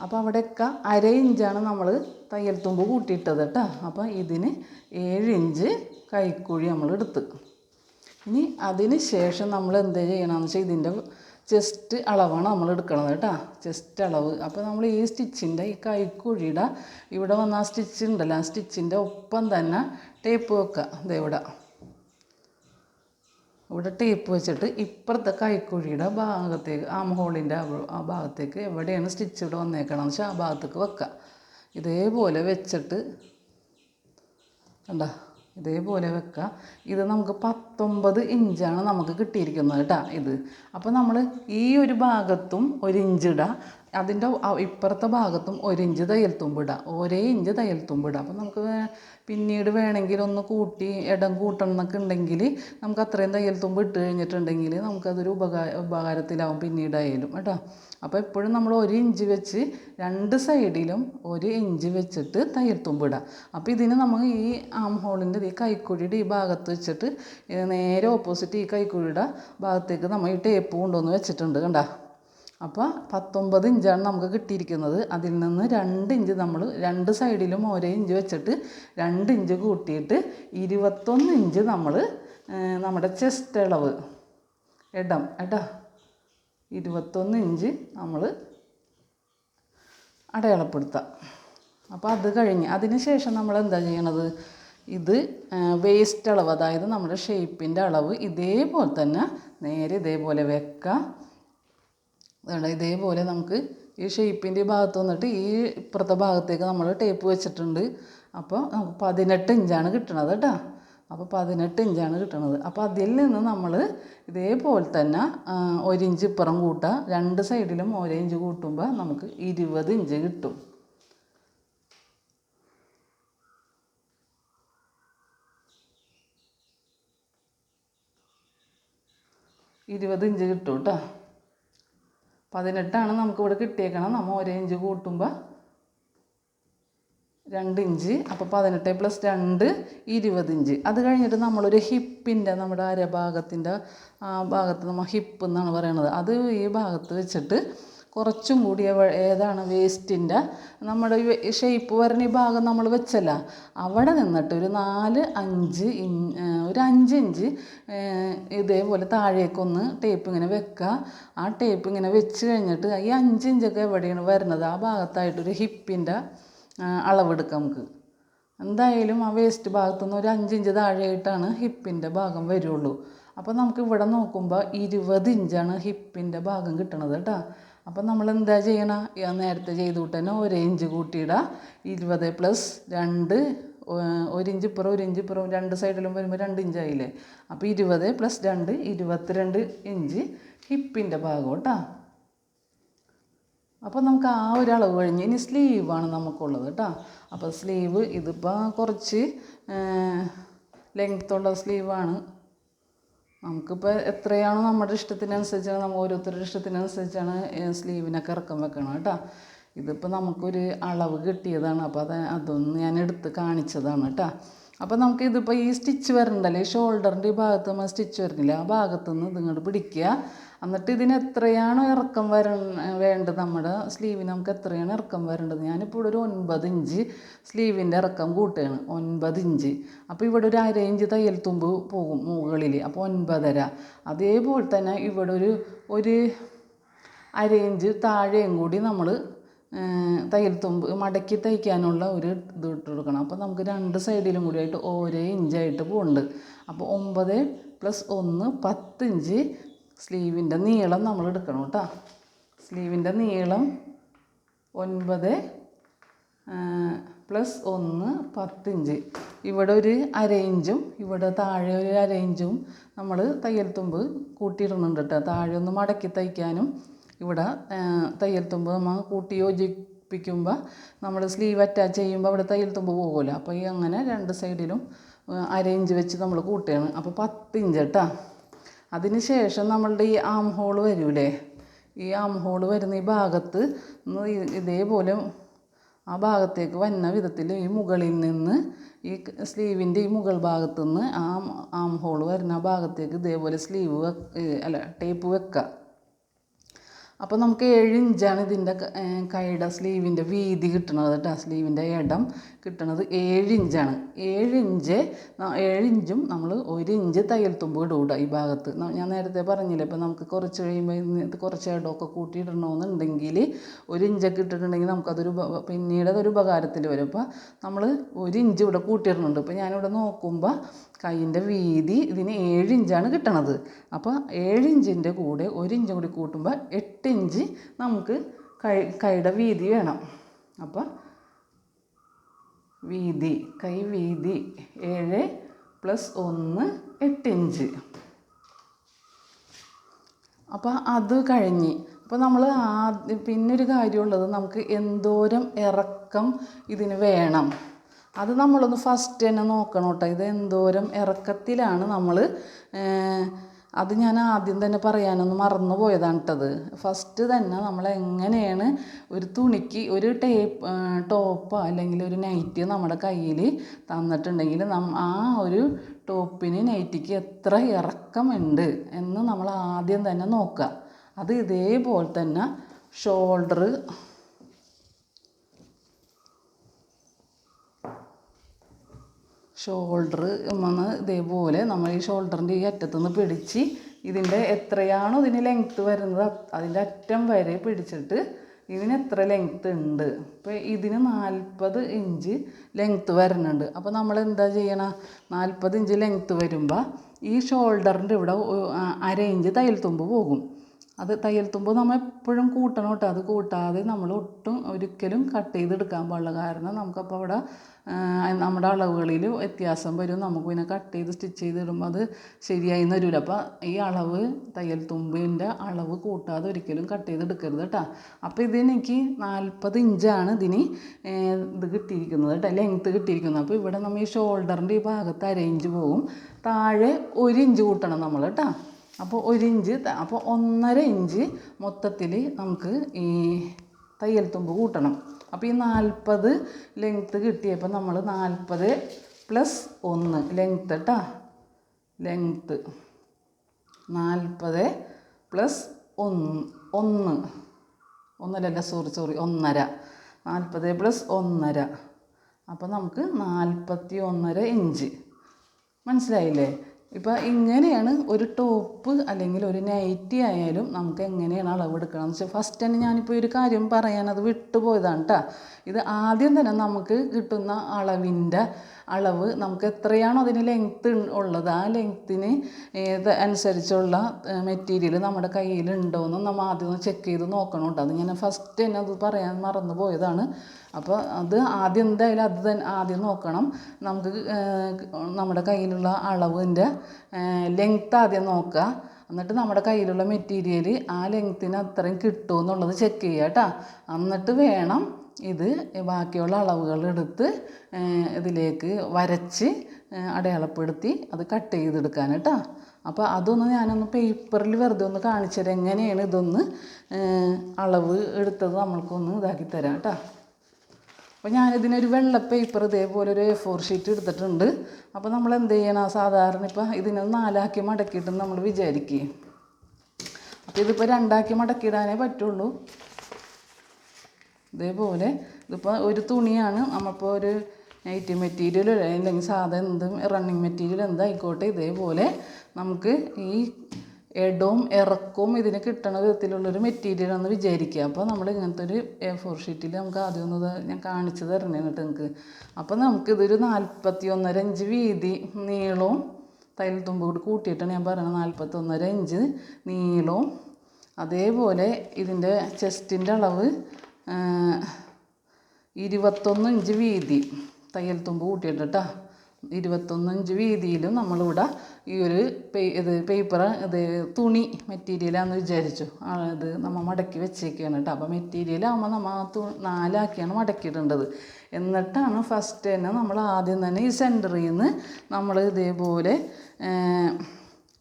Speaker 1: അപ്പോൾ അവിടെയൊക്കെ അര ഇഞ്ചാണ് നമ്മൾ തയ്യൽ തുമ്പ് കൂട്ടിയിട്ടത് കേട്ടോ. അപ്പോൾ ഇതിന് ഏഴ് ഇഞ്ച് കൈക്കുഴി നമ്മൾ എടുത്ത്. ഇനി അതിന് ശേഷം നമ്മൾ എന്ത് ചെയ്യണമെന്ന് വെച്ചാൽ ഇതിന്റെ ചെസ്റ്റ് അളവാണ് നമ്മൾ എടുക്കണത് കേട്ടോ. ചെസ്റ്റ് അളവ്. അപ്പോൾ നമ്മൾ ഈ സ്റ്റിച്ചിന്റെ ഈ കൈക്കുഴിയുടെ ഇവിടെ വന്ന ആ സ്റ്റിച്ച് ഉണ്ടല്ലോ ആ സ്റ്റിച്ചിന്റെ ഒപ്പം തന്നെ ടേപ്പ് വെക്കുക. ദേ ഇവിടെ ടേപ്പ് വെച്ചിട്ട് ഇപ്പുറത്തെ കൈക്കുഴിയുടെ ഭാഗത്തേക്ക് ആ ഹോളിന്റെ ആ ഭാഗത്തേക്ക് എവിടെയാണ് സ്റ്റിച്ച് ഇവിടെ വന്നേക്കണമെന്ന് വെച്ചാൽ ആ ഭാഗത്തേക്ക് വെക്കുക ഇതേപോലെ വെച്ചിട്ട് കണ്ട ഇതേപോലെ വെക്കുക ഇത് നമുക്ക് പത്തൊമ്പത് ഇഞ്ചാണ് നമുക്ക് കിട്ടിയിരിക്കുന്നത് കേട്ടോ ഇത്. അപ്പോൾ നമ്മൾ ഈ ഒരു ഭാഗത്തും ഒരു ഇടുക അതിന്റെ ഇപ്പുറത്തെ ഭാഗത്തും ഒരു ഇഞ്ച് തയ്യൽ തുമ്പ് ഇടുക ഒരേ ഇഞ്ച് തയ്യൽ തുമ്പ് ഇടുക അപ്പോൾ നമുക്ക് പിന്നീട് വേണമെങ്കിൽ ഒന്ന് കൂട്ടി ഇടം കൂട്ടണം എന്നൊക്കെ ഉണ്ടെങ്കിൽ നമുക്ക് അത്രയും തയ്യൽ തുമ്പ് ഇട്ട് കഴിഞ്ഞിട്ടുണ്ടെങ്കിൽ നമുക്കതൊരു ഉപകാര ഉപകാരത്തിലാവും പിന്നീടായാലും. കേട്ടോ? അപ്പോൾ എപ്പോഴും നമ്മൾ ഒരു ഇഞ്ച് വെച്ച് രണ്ട് സൈഡിലും ഒരു ഇഞ്ച് വെച്ചിട്ട് തയ്യൽ തുമ്പ് ഇടുക അപ്പോൾ ഇതിന് നമ്മൾ ഈ ആം ഹോളിന്റെ ഈ കൈക്കുഴിയുടെ ഈ ഭാഗത്ത് വെച്ചിട്ട് നേരെ ഓപ്പോസിറ്റ് ഈ കൈക്കുഴിയുടെ ഭാഗത്തേക്ക് നമ്മൾ ഈ ടേപ്പ് കൊണ്ടുവന്ന് വെച്ചിട്ടുണ്ട് കണ്ട. അപ്പോൾ പത്തൊമ്പത് ഇഞ്ചാണ് നമുക്ക് കിട്ടിയിരിക്കുന്നത്. അതിൽ നിന്ന് രണ്ട് ഇഞ്ച് നമ്മൾ രണ്ട് സൈഡിലും ഒരേ ഇഞ്ച് വെച്ചിട്ട് രണ്ട് ഇഞ്ച് കൂട്ടിയിട്ട് ഇരുപത്തൊന്ന് ഇഞ്ച് നമ്മൾ നമ്മുടെ ചെസ്റ്റ് അളവ് ഇടം. കേട്ടോ? ഇരുപത്തൊന്ന് ഇഞ്ച് നമ്മൾ അടയാളപ്പെടുത്താം. അപ്പോൾ അത് കഴിഞ്ഞ് അതിന് ശേഷം നമ്മൾ എന്താ ചെയ്യണത്? ഇത് വേസ്റ്റ് അളവ് അതായത് നമ്മുടെ ഷേപ്പിന്റെ അളവ് ഇതേപോലെ തന്നെ നേരെ ഇതേപോലെ വെക്കാം. ഇതേപോലെ നമുക്ക് ഈ ഷേപ്പിന്റെ ഭാഗത്ത് വന്നിട്ട് ഈ ഇപ്പുറത്തെ ഭാഗത്തേക്ക് നമ്മൾ ടേപ്പ് വെച്ചിട്ടുണ്ട്. അപ്പോൾ നമുക്ക് പതിനെട്ട് ഇഞ്ചാണ് കിട്ടണത് കേട്ടോ. അപ്പോൾ പതിനെട്ട് ഇഞ്ചാണ് കിട്ടുന്നത് അപ്പോൾ അതിൽ നിന്ന് നമ്മൾ ഇതേപോലെ തന്നെ ഒരു ഇഞ്ച് ഇപ്പുറം കൂട്ടുക. രണ്ട് സൈഡിലും ഒരേ ഇഞ്ച് കൂട്ടുമ്പോൾ നമുക്ക് ഇരുപത് ഇഞ്ച് കിട്ടും. ഇരുപത് ഇഞ്ച് കിട്ടും കേട്ടോ പതിനെട്ടാണ് നമുക്കിവിടെ കിട്ടിയേക്കണം നമ്മൾ ഒരേ ഇഞ്ച് കൂട്ടുമ്പോൾ രണ്ട് ഇഞ്ച് അപ്പോൾ പതിനെട്ട് പ്ലസ് രണ്ട് ഇരുപത് ഇഞ്ച്. അത് കഴിഞ്ഞിട്ട് നമ്മളൊരു ഹിപ്പിന്റെ നമ്മുടെ അരഭാഗത്തിന്റെ ആ ഭാഗത്ത് നമ്മൾ ഹിപ്പ് എന്നാണ് പറയണത്. അത് ഈ ഭാഗത്ത് വെച്ചിട്ട് കുറച്ചും കൂടി ഏതാണ് വേസ്റ്റിന്റെ നമ്മുടെ ഷേപ്പ് വരണ ഈ ഭാഗം നമ്മൾ വെച്ചല്ല. അവിടെ നിന്നിട്ട് ഒരു നാല് അഞ്ച് ഇഞ്ച് ഒരു അഞ്ച് ഇഞ്ച് ഇതേപോലെ താഴേക്കൊന്ന് ടേപ്പ് ഇങ്ങനെ വെക്കുക ആ ടേപ്പ് ഇങ്ങനെ വെച്ച് കഴിഞ്ഞിട്ട് ഈ അഞ്ച് ഇഞ്ചൊക്കെ എവിടെയാണ് വരുന്നത് ആ ഭാഗത്തായിട്ടൊരു ഹിപ്പിന്റെ അളവെടുക്കാം നമുക്ക്. എന്തായാലും ആ വേസ്റ്റ് ഭാഗത്തു നിന്ന് ഒരു അഞ്ചിഞ്ച് താഴെയായിട്ടാണ് ഹിപ്പിന്റെ ഭാഗം വരുള്ളൂ. അപ്പോൾ നമുക്ക് ഇവിടെ നോക്കുമ്പോൾ ഇരുപത് ഇഞ്ചാണ് ഹിപ്പിന്റെ ഭാഗം കിട്ടണത് കേട്ടോ. അപ്പോൾ നമ്മൾ എന്താ ചെയ്യണം? നേരത്തെ ചെയ്തു ഒരു ഇഞ്ച് കൂട്ടിയിടുക ഇരുപത് പ്ലസ് രണ്ട് ഒരു ഇഞ്ച് ഇപ്പുറം ഒരു ഇഞ്ച് ഇപ്പുറം രണ്ട് സൈഡിലും വരുമ്പോൾ രണ്ട് ഇഞ്ചായില്ലേ? അപ്പോൾ ഇരുപത് പ്ലസ് രണ്ട് ഇരുപത്തിരണ്ട് ഇഞ്ച് ഹിപ്പിന്റെ ഭാഗം കേട്ടോ. അപ്പോൾ നമുക്ക് ആ ഒരു അളവ് കഴിഞ്ഞ് ഇനി സ്ലീവാണ് നമുക്കുള്ളത് കേട്ടോ. അപ്പോൾ സ്ലീവ് ഇതിപ്പോൾ കുറച്ച് ലെങ്ത്തുള്ള സ്ലീവാണ് നമുക്കിപ്പോൾ എത്രയാണോ നമ്മുടെ ഇഷ്ടത്തിനനുസരിച്ചാണ് നമ്മൾ ഓരോരുത്തരുടെ ഇഷ്ടത്തിനനുസരിച്ചാണ് സ്ലീവിനൊക്കെ ഇറക്കം വെക്കണം കേട്ടോ. ഇതിപ്പോൾ നമുക്കൊരു അളവ് കിട്ടിയതാണ്. അപ്പോൾ അത് അതൊന്ന് ഞാൻ എടുത്ത് കാണിച്ചതാണ് കേട്ടോ. അപ്പോൾ നമുക്ക് ഇതിപ്പോൾ ഈ സ്റ്റിച്ച് വരണ്ടല്ലേ? ഈ ഷോൾഡറിന്റെ ഈ ഭാഗത്ത് നമ്മൾ സ്റ്റിച്ച് വരുന്നില്ല ആ ഭാഗത്തു നിന്ന് ഇതിങ്ങോട്ട് പിടിക്കുക. എന്നിട്ട് ഇതിന് എത്രയാണോ ഇറക്കം വര വേണ്ടത്? നമ്മുടെ സ്ലീവിന് നമുക്ക് എത്രയാണ് ഇറക്കം വരേണ്ടത്? ഞാനിപ്പോൾ ഇവിടെ ഒരു ഒൻപത് ഇഞ്ച് സ്ലീവിന്റെ ഇറക്കം കൂട്ടുകയാണ്. ഒൻപത് ഇഞ്ച്. അപ്പോൾ ഇവിടെ ഒരു അര ഇഞ്ച് തയ്യൽ തുമ്പ് പോകും മുകളിൽ അപ്പോൾ ഒൻപതര. അതേപോലെ തന്നെ ഇവിടെ ഒരു ഒരു അര ഇഞ്ച് താഴെയും കൂടി നമ്മൾ തയ്യൽ തുമ്പ് മടക്കി തയ്ക്കാനുള്ള ഒരു ഇത് ഇട്ട് കൊടുക്കണം അപ്പോൾ നമുക്ക് രണ്ട് സൈഡിലും കൂടി ആയിട്ട് ഓരോ ഇഞ്ചായിട്ട് പോകുന്നുണ്ട് അപ്പോൾ ഒമ്പത് പ്ലസ് ഒന്ന് പത്ത് ഇഞ്ച് സ്ലീവിന്റെ നീളം നമ്മൾ എടുക്കണം കേട്ടോ. സ്ലീവിന്റെ നീളം ഒൻപത് പ്ലസ് ഒന്ന് പത്തിഞ്ച് ഇവിടെ ഒരു അര ഇഞ്ചും ഇവിടെ താഴെ ഒരു അര ഇഞ്ചും നമ്മൾ തയ്യൽ തുമ്പ് കൂട്ടിയിടുന്നുണ്ട് കേട്ടോ. താഴെ ഒന്ന് മടക്കി തയ്ക്കാനും ഇവിടെ തയ്യൽ തുമ്പ് നമ്മൾ കൂട്ടി യോജിപ്പിക്കുമ്പോൾ നമ്മൾ സ്ലീവ് അറ്റാച്ച് ചെയ്യുമ്പോൾ അവിടെ തയ്യൽ തുമ്പ് പോകുമല്ലോ അപ്പോൾ ഈ അങ്ങനെ രണ്ട് സൈഡിലും അര ഇഞ്ച് വെച്ച് നമ്മൾ കൂട്ടുകയാണ്. അപ്പോൾ പത്ത് ഇഞ്ച് കേട്ടോ അതിന് ശേഷം നമ്മളുടെ ഈ ആം ഹോൾ വരൂലേ? ഈ ആം ഹോൾ വരുന്ന ഈ ഭാഗത്ത് ഇതേപോലെ ആ ഭാഗത്തേക്ക് വന്ന വിധത്തിൽ ഈ മുകളിൽ നിന്ന് ഈ സ്ലീവിന്റെ ഈ മുകൾ ഭാഗത്തു നിന്ന് ആ ആം ഹോൾ വരുന്ന ഭാഗത്തേക്ക് ഇതേപോലെ സ്ലീവ് അല്ല ടേപ്പ് വെക്കുക അപ്പോൾ നമുക്ക് ഏഴ് ഇഞ്ചാണ് ഇതിന്റെ കൈയുടെ സ്ലീവിന്റെ വീതി കിട്ടുന്നത് കേട്ടോ സ്ലീവിന്റെ ഇടം. കിട്ടണത് ഏഴ് ഇഞ്ചാണ്. ഏഴ് ഇഞ്ച് ഏഴ് ഇഞ്ചും നമ്മൾ ഒരു ഇഞ്ച് തയ്യൽ തുമ്പ് ഇടൂട ഈ ഭാഗത്ത്. ഞാൻ നേരത്തെ പറഞ്ഞില്ലേ ഇപ്പോൾ നമുക്ക് കുറച്ച് കഴിയുമ്പോൾ കുറച്ച് ഇടമൊക്കെ കൂട്ടിയിടണമെന്നുണ്ടെങ്കിൽ ഒരു ഇഞ്ചൊക്കെ ഇട്ടിട്ടുണ്ടെങ്കിൽ നമുക്കതൊരു പിന്നീട് അതൊരു ഉപകാരത്തിൽ വരും. അപ്പോൾ നമ്മൾ ഒരു ഇഞ്ച് ഇവിടെ കൂട്ടിയിടുന്നുണ്ട് ഇപ്പോൾ ഞാനിവിടെ നോക്കുമ്പോൾ കൈയിന്റെ വീതി ഇതിന് ഏഴ് ഇഞ്ചാണ് കിട്ടണത്. അപ്പോൾ ഏഴ് ഇഞ്ചിന്റെ കൂടെ ഒരു ഇഞ്ചും കൂടി കൂട്ടുമ്പോൾ എട്ട് ഇഞ്ച് നമുക്ക് കൈ കൈയുടെ വീതി വേണം. അപ്പോൾ വീതി കൈവീതി ഏഴ് പ്ലസ് ഒന്ന് എട്ട് ഇഞ്ച്. അപ്പോൾ അത് കഴിഞ്ഞ്. അപ്പോൾ നമ്മൾ ആദ്യം പിന്നൊരു കാര്യമുള്ളത് നമുക്ക് എന്തോരം ഇറക്കം ഇതിന് വേണം. അത് നമ്മളൊന്ന് ഫസ്റ്റ് തന്നെ നോക്കണം കേട്ടോ ഇത് എന്തോരം ഇറക്കത്തിലാണ് നമ്മൾ അത് ഞാൻ ആദ്യം തന്നെ പറയാനൊന്ന് മറന്നു പോയതാണ് കേട്ടത് ഫസ്റ്റ് തന്നെ നമ്മൾ എങ്ങനെയാണ് ഒരു തുണിക്ക് ഒരു ടേപ്പ് ടോപ്പ് അല്ലെങ്കിൽ ഒരു നൈറ്റ് നമ്മുടെ കയ്യിൽ തന്നിട്ടുണ്ടെങ്കിൽ ആ ഒരു ടോപ്പിന് നൈറ്റിക്ക് എത്ര ഇറക്കമുണ്ട് എന്ന് നമ്മൾ ആദ്യം തന്നെ നോക്കുക. അത് ഇതേപോലെ തന്നെ ഷോൾഡർ ഷോൾഡർ വന്ന് ഇതേപോലെ നമ്മൾ ഈ ഷോൾഡറിന്റെ ഈ അറ്റത്തുനിന്ന് പിടിച്ച് ഇതിന്റെ എത്രയാണോ ഇതിന് ലെങ്ത്ത് വരുന്നത് അത് അതിന്റെ അറ്റം വരെ പിടിച്ചിട്ട് ഇതിന് എത്ര ലെങ്ത്ത് ഉണ്ട്. ഇപ്പോൾ ഇതിന് നാൽപ്പത് ഇഞ്ച് ലെങ്ത്ത് വരുന്നുണ്ട്. അപ്പോൾ നമ്മൾ എന്താ ചെയ്യണം? നാൽപ്പത് ഇഞ്ച് ലെങ്ത്ത് വരുമ്പോൾ ഈ ഷോൾഡറിന്റെ ഇവിടെ അര ഇഞ്ച് തയ്യൽ തുമ്പ് പോകും. അത് തയ്യൽ തുമ്പ് നമ്മൾ എപ്പോഴും കൂട്ടണം കേട്ടോ. അത് കൂട്ടാതെ നമ്മൾ ഒട്ടും ഒരിക്കലും കട്ട് ചെയ്തെടുക്കാൻ പാടില്ല. കാരണം നമുക്കപ്പോൾ അവിടെ നമ്മുടെ അളവുകളിൽ വ്യത്യാസം വരും. നമുക്ക് പിന്നെ കട്ട് ചെയ്ത് സ്റ്റിച്ച് ചെയ്തിടുമ്പോൾ അത് ശരിയായി വരില്ല അപ്പോൾ ഈ അളവ് തയ്യൽ തുമ്പിന്റെ അളവ് കൂട്ടാതെ ഒരിക്കലും കട്ട് ചെയ്തെടുക്കരുത് കേട്ടോ. അപ്പോൾ ഇതെനിക്ക് നാൽപ്പത് ഇഞ്ചാണ് ഇതിന് ഇത് കിട്ടിയിരിക്കുന്നത് കേട്ടോ. ലെങ്ത്ത് കിട്ടിയിരിക്കുന്നത്. അപ്പോൾ ഇവിടെ നമ്മൾ ഈ ഷോൾഡറിന്റെ ഈ ഭാഗത്ത് അര ഇഞ്ച് പോകും താഴെ ഒരു ഇഞ്ച് കൂട്ടണം നമ്മൾ കേട്ടോ. അപ്പോൾ ഒരു ഇഞ്ച് അപ്പോൾ ഒന്നര ഇഞ്ച് മൊത്തത്തിൽ നമുക്ക് ഈ തയ്യൽ തുമ്പ് കൂട്ടണം. അപ്പോൾ ഈ നാൽപ്പത് ലെങ്ത്ത് കിട്ടിയപ്പോൾ നമ്മൾ നാൽപ്പത് പ്ലസ് ഒന്ന്. ലെങ്ത്ത് കേട്ടോ ലെങ്ത്ത് നാൽപ്പത് പ്ലസ് ഒന്ന്. ഒന്ന്. ഒന്നരല്ല സോറി സോറി ഒന്നര. നാൽപ്പത് പ്ലസ് ഒന്നര. അപ്പോൾ നമുക്ക് നാൽപ്പത്തി ഒന്നര ഇഞ്ച്. മനസ്സിലായില്ലേ? ഇപ്പം ഇങ്ങനെയാണ് ഒരു ടോപ്പ് അല്ലെങ്കിൽ ഒരു നൈറ്റി ആയാലും നമുക്ക് എങ്ങനെയാണ് അളവെടുക്കണം എന്ന് വെച്ചാൽ ഫസ്റ്റ് തന്നെ ഞാനിപ്പോൾ ഒരു കാര്യം പറയാനത് വിട്ടുപോയതാണ് കേട്ടോ ഇത് ആദ്യം തന്നെ നമുക്ക് കിട്ടുന്ന അളവിന്റെ അളവ് നമുക്ക് എത്രയാണോ അതിന് ലെങ്ത്ത് ഉള്ളത്. ആ ലെങ്ത്തിന് ഏത് അനുസരിച്ചുള്ള മെറ്റീരിയൽ നമ്മുടെ കയ്യിലുണ്ടോ എന്ന് നമ്മൾ ആദ്യം ചെക്ക് ചെയ്ത് നോക്കണമുണ്ട് അത് ഞാൻ ഫസ്റ്റ് തന്നെ അത് പറയാൻ മറന്നു പോയതാണ്. അപ്പോൾ അത് ആദ്യം എന്തായാലും അത് തന്നെ ആദ്യം നോക്കണം. നമുക്ക് നമ്മുടെ കയ്യിലുള്ള അളവിന്റെ ലെങ്ത്ത് ആദ്യം നോക്കുക എന്നിട്ട് നമ്മുടെ കയ്യിലുള്ള മെറ്റീരിയൽ ആ ലെങ്ത്തിന് അത്രയും കിട്ടുമോ എന്നുള്ളത് ചെക്ക് ചെയ്യുക കേട്ടോ എന്നിട്ട് വേണം ഇത് ബാക്കിയുള്ള അളവുകളെടുത്ത് ഇതിലേക്ക് വരച്ച് അടയാളപ്പെടുത്തി അത് കട്ട് ചെയ്തെടുക്കാൻ കേട്ടോ അപ്പോൾ അതൊന്ന് ഞാനൊന്ന് പേപ്പറിൽ വെറുതെ ഒന്ന് കാണിച്ചു തരാം. എങ്ങനെയാണ് ഇതൊന്ന് അളവ് എടുത്തത് നമ്മൾക്കൊന്ന് ഇതാക്കി തരാം കേട്ടോ അപ്പോൾ ഞാനിതിനൊരു വെള്ള പേപ്പർ ഇതേപോലെ ഒരു എ ഫോർ ഷീറ്റ് എടുത്തിട്ടുണ്ട്. അപ്പോൾ നമ്മൾ എന്ത് ചെയ്യണം? സാധാരണ ഇപ്പോൾ ഇതിനെ നാലാക്കി മടക്കിയിട്ട് നമ്മൾ വിചാരിക്കുകയും അപ്പോൾ ഇതിപ്പോൾ രണ്ടാക്കി മടക്കിയിടാനേ പറ്റുള്ളൂ. ഇതേപോലെ ഇതിപ്പോൾ ഒരു തുണിയാണ്. നമ്മളിപ്പോൾ ഒരു നൈറ്റി മെറ്റീരിയൽ അല്ലെങ്കിൽ സാധാ എന്തും റണ്ണിങ് മെറ്റീരിയൽ എന്തായിക്കോട്ടെ ഇതേപോലെ നമുക്ക് ഈ ഇടവും ഇറക്കവും ഇതിന് കിട്ടണ വിധത്തിലുള്ളൊരു മെറ്റീരിയൽ എന്ന് വിചാരിക്കുക. അപ്പോൾ നമ്മൾ ഇങ്ങനത്തെ ഒരു എ ഫോർ ഷീറ്റിൽ നമുക്ക് ആദ്യം ഒന്ന് ഞാൻ കാണിച്ചു തരണേ കേട്ടോ നിങ്ങൾക്ക് അപ്പോൾ നമുക്കിതൊരു നാൽപ്പത്തി ഒന്നര ഇഞ്ച് വീതി നീളവും തയ്യൽ തുമ്പ് കൂടി കൂട്ടിയിട്ടാണ് ഞാൻ പറയുന്നത് നാൽപ്പത്തി ഒന്നര ഇഞ്ച് നീളവും അതേപോലെ ഇതിന്റെ ചെസ്റ്റിന്റെ അളവ് ഇരുപത്തൊന്ന് ഇഞ്ച് വീതി തയ്യൽ തുമ്പ് കൂട്ടിയിട്ട് കേട്ടോ ഇരുപത്തൊന്ന് ഇഞ്ച് വീതിയിലും നമ്മളിവിടെ ഈ ഒരു ഇത് പേപ്പർ ഇത് തുണി മെറ്റീരിയലാന്ന് വിചാരിച്ചു. അത് നമ്മൾ മടക്കി വെച്ചേക്കാണ് കേട്ടോ. അപ്പോൾ മെറ്റീരിയലാകുമ്പോൾ നമ്മൾ തു നാലാക്കിയാണ് മടക്കിയിടേണ്ടത്. എന്നിട്ടാണ് ഫസ്റ്റ് തന്നെ നമ്മൾ ആദ്യം തന്നെ ഈ സെന്ററിൽ നിന്ന് നമ്മൾ ഇതേപോലെ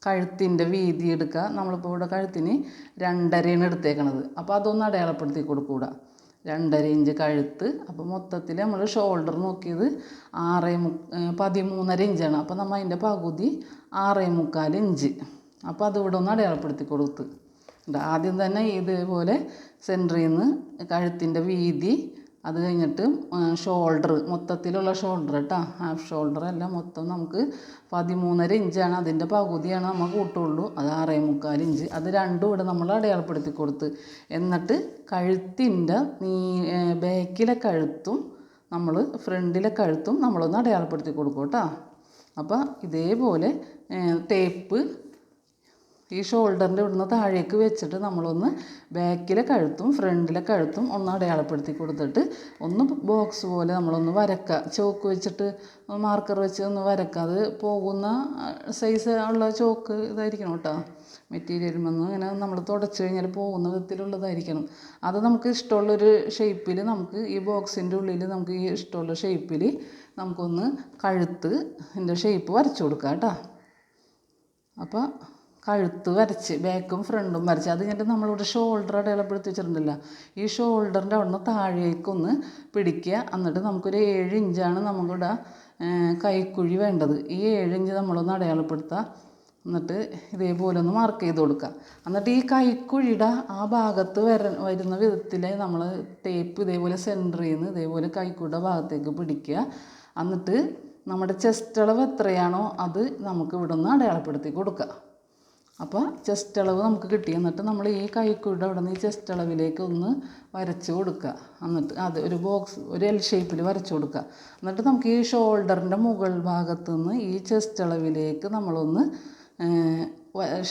Speaker 1: കഴുത്തിന്റെ വീതി എടുക്കുക നമ്മളിപ്പോൾ ഇവിടെ കഴുത്തിന് രണ്ടരയാണ് എടുത്തേക്കണത്. അപ്പോൾ അതൊന്ന് അടയാളപ്പെടുത്തി കൊടുക്കൂടാ. രണ്ടര ഇഞ്ച് കഴുത്ത്. അപ്പോൾ മൊത്തത്തിൽ നമ്മൾ ഷോൾഡർ നോക്കിയത് ആറ് പതിമൂന്നര ഇഞ്ചാണ്. അപ്പോൾ നമ്മൾ അതിന്റെ പകുതി ആറ് മുക്കാൽ ഇഞ്ച്. അപ്പോൾ അതിവിടെ ഒന്ന് അടയാളപ്പെടുത്തി കൊടുത്ത് ആദ്യം തന്നെ ഇതേപോലെ സെന്ററിൽ നിന്ന് കഴുത്തിന്റെ വീതി അത് കഴിഞ്ഞിട്ട് ഷോൾഡർ മൊത്തത്തിലുള്ള ഷോൾഡർ കേട്ടോ ഹാഫ് ഷോൾഡർ അല്ല മൊത്തം നമുക്ക് പതിമൂന്നര ഇഞ്ചാണ്. അതിന്റെ പകുതിയാണ് നമ്മൾ കൂട്ടുള്ളൂ. അത് ആറേ മുക്കാൽ ഇഞ്ച്. അത് രണ്ടും ഇവിടെ നമ്മൾ അടയാളപ്പെടുത്തി കൊടുത്ത്. എന്നിട്ട് കഴുത്തിന്റെ നീ ബാക്കിലെ കഴുത്തും നമ്മൾ ഫ്രണ്ടിലെ കഴുത്തും നമ്മളൊന്ന് അടയാളപ്പെടുത്തി കൊടുക്കും കേട്ടോ അപ്പോൾ ഇതേപോലെ ടേപ്പ് ഈ ഷോൾഡറിന്റെ ഇവിടുന്ന് താഴേക്ക് വെച്ചിട്ട് നമ്മളൊന്ന് ബാക്കിലെ കഴുത്തും ഫ്രണ്ടിലെ കഴുത്തും ഒന്ന് അടയാളപ്പെടുത്തി കൊടുത്തിട്ട് ഒന്ന് ബോക്സ് പോലെ നമ്മളൊന്ന് വരക്കുക ചോക്ക് വെച്ചിട്ട് മാർക്കർ വെച്ച് ഒന്ന് വരക്കുക അത് പോകുന്ന സൈസ് ഉള്ള ചോക്ക് ഇതായിരിക്കണം കേട്ടോ. മെറ്റീരിയൽ വന്ന് ഇങ്ങനെ നമ്മൾ തുടച്ച് കഴിഞ്ഞാൽ പോകുന്ന വിധത്തിലുള്ളതായിരിക്കണം. അത് നമുക്ക് ഇഷ്ടമുള്ളൊരു ഷേപ്പിൽ നമുക്ക് ഈ ബോക്സിന്റെ ഉള്ളിൽ നമുക്ക് ഈ ഇഷ്ടമുള്ള ഷേപ്പിൽ നമുക്കൊന്ന് കഴുത്ത് എന്റെ ഷേപ്പ് വരച്ചു കൊടുക്കാം കേട്ടോ. അപ്പോൾ കഴുത്ത് വരച്ച് ബാക്കും ഫ്രണ്ടും വരച്ച്. അത് കഴിഞ്ഞിട്ട് നമ്മളിവിടെ ഷോൾഡർ അടയാളപ്പെടുത്തി വെച്ചിട്ടുണ്ടല്ലോ. ഈ ഷോൾഡറിന്റെ അവിടെ നിന്ന് താഴേക്കൊന്ന് പിടിക്കുക. എന്നിട്ട് നമുക്കൊരു ഏഴ് ഇഞ്ചാണ് നമുക്കിവിടെ കൈക്കുഴി വേണ്ടത്. ഈ ഏഴ് ഇഞ്ച് നമ്മളൊന്ന് അടയാളപ്പെടുത്തുക. എന്നിട്ട് ഇതേപോലെ ഒന്ന് മാർക്ക് ചെയ്ത് കൊടുക്കുക. എന്നിട്ട് ഈ കൈക്കുഴിയുടെ ആ ഭാഗത്ത് വര വരുന്ന വിധത്തിൽ നമ്മൾ ടേപ്പ് ഇതേപോലെ സെന്ററിൽ നിന്ന് ഇതേപോലെ കൈക്കുഴിയുടെ ഭാഗത്തേക്ക് പിടിക്കുക. എന്നിട്ട് നമ്മുടെ ചെസ്റ്റ് അളവ് എത്രയാണോ അത് നമുക്ക് ഇവിടെ നിന്ന് അടയാളപ്പെടുത്തി കൊടുക്കുക. അപ്പോൾ ചെസ്റ്റ് അളവ് നമുക്ക് കിട്ടി. എന്നിട്ട് നമ്മൾ ഈ കൈക്കൂടെ അവിടെ നിന്ന് ഈ ചെസ്റ്റ് അളവിലേക്ക് ഒന്ന് വരച്ച് കൊടുക്കുക. എന്നിട്ട് അത് ഒരു ബോക്സ് ഒരു എൽ ഷേപ്പിൽ വരച്ച് കൊടുക്കുക. എന്നിട്ട് നമുക്ക് ഈ ഷോൾഡറിന്റെ മുകൾ ഭാഗത്ത് നിന്ന് ഈ ചെസ്റ്റ് അളവിലേക്ക് നമ്മളൊന്ന്